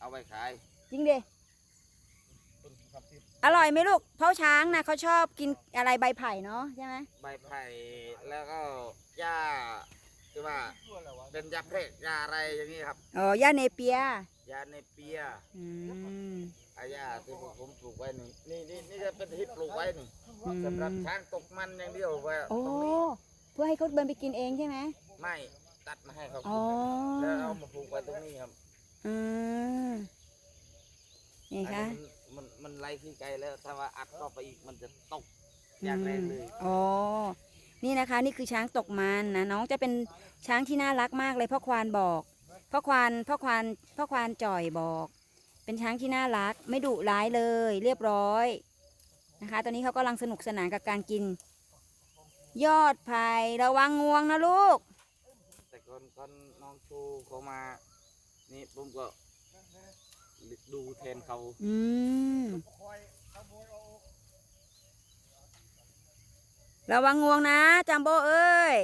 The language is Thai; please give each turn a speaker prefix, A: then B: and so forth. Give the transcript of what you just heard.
A: เอาไปขาย
B: จริงดิอร่อยไหมลูกเพราะช้างนะเขาชอบกินอะไรใบไผ่เนาะใช่ไหม
A: ใบไผ่แล้วก็หญ้าที่ว่าเป็นยาเพกยาอะไรอย่างนี้ครับ
B: อ๋อย่าเนเปีย
A: ยาในเปีย
B: อืม
A: อาญาที่ผมปลูกไว้นี่นี่นี่นี่จะเป็นที่ปลูกไว้นี่
B: อืม
A: สำหรับช้างตกมันอย่างเดียวไว้
B: โอ้
A: ตรงนี้
B: เพื่อให้เขาเดินไปกินเองใช่ไหม
A: ไม่ตัดมาให้เขา
B: อ๋อ
A: แล้วเอามาปลูกไว้ตรงนี้ครับ
B: อืม นี่ค่ะ
A: อันนี้มันมันมันไล่ที่ไกลแล้วถ้าว่าอัดเข้าไปอีกมันจะตกอย่างแรงเลย
B: อ๋อนี่นะคะ นี่คือช้างตกมันนะน้องจะเป็นช้างที่น่ารักมากเลยพ่อควานบอกพ่อควานพ่อควานพ่อควานจ่อยบอก เป็นช้างที่น่ารัก ไม่ดุร้ายเลย เรียบร้อยนะคะ ตอนนี้เขากำลังสนุกสนานกับการกิน ยอดไผ่ระวังงวงนะลูก
A: แต่ก่อนก่อนน้องชูเขามา นี่ผมก็ ดูแทนเขา
B: อืมระวังงวงนะจัมโบ้เอ้ย